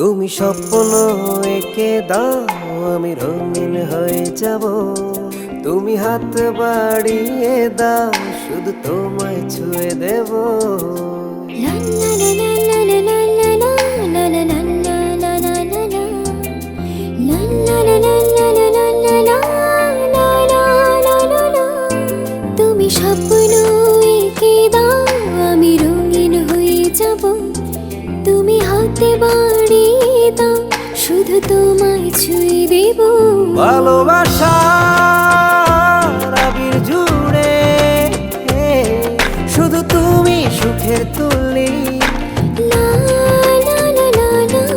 তুমি স্বপ্ন একে দাও, আমি রঙিন হয়ে যাব। তুমি হাত বাড়িয়ে দাও, শুধু তোমায় ছুঁয়ে দেব। শুধু তোমায় ছুঁয়ে দেব। ভালোবাসা আবির জুড়ে। শুধু তুমি সুখের তুলি।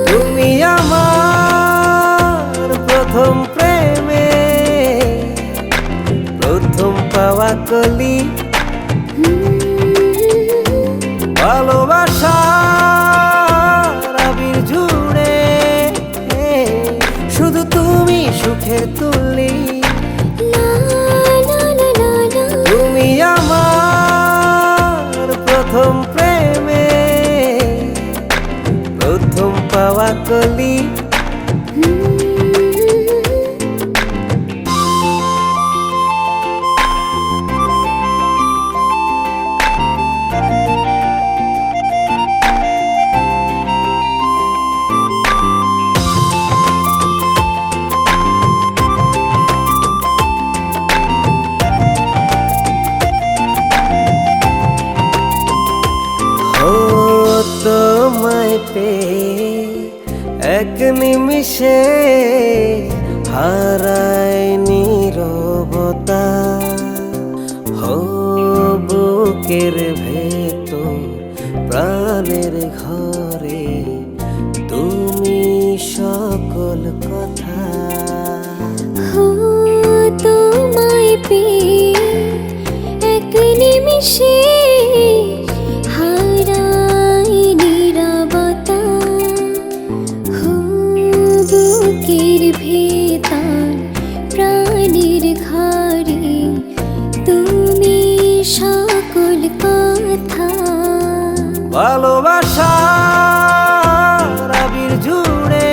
তুমি আমার প্রথম প্রেমে। প্রথম পাওয়া কলি 这里。এক নিমিষে হারায় নীরবতা। হো বুকের ভেতর প্রাণের ঘরে তুমি সকল কথা। তোমায় পেয়ে এক নিমিষে বুকের ভেতর প্রাণীর ঘরে তুমি সকল কথা। ভালোবাসা আবির জুড়ে।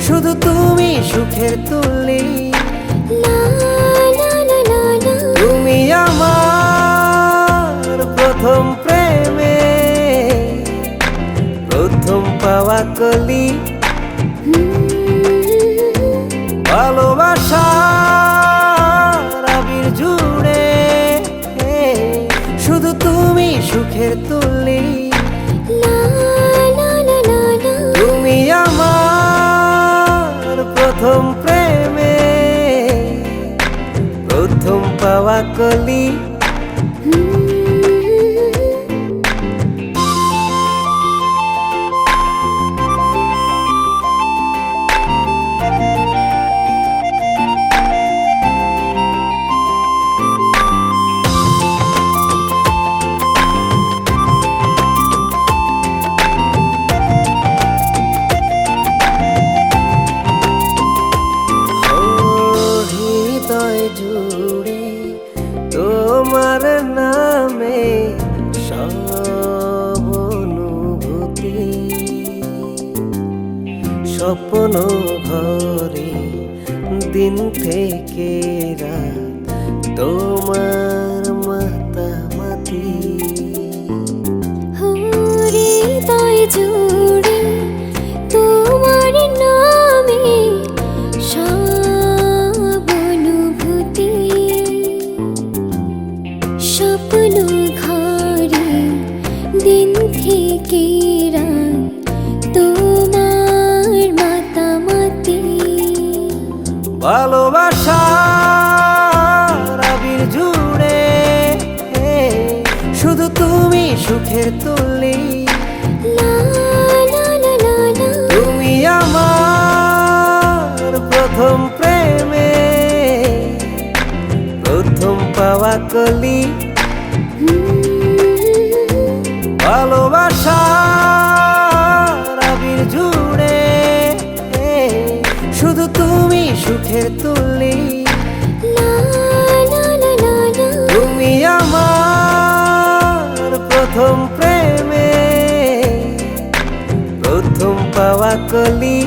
শুধু তুমি সুখের তুলি। তুমি আমার প্রথম প্রেমে। প্রথম পাওয়া কলি। ভালোবাসা আবির জুড়ে। শুধু তুমি সুখের তুলি। তুমি আমার প্রথম প্রেমে। প্রথম পাওয়া কলি। জুড়ে তোমার নামে সব স্বপ্ন ঘরে দিন থেকে রাত তোমার মাতামাতি। হৃদয় জুড়ে ভালোবাসা আবির জুড়ে। শুধু তুমি সুখের তুলি। তুমি আমার প্রথম প্রেমে। প্রথম পাওয়া কলি। ভালোবাসা আবির জুড়ে। চোখের তুলি। তুমি আমার প্রথম প্রেমে প্রথম পাওয়া কলি।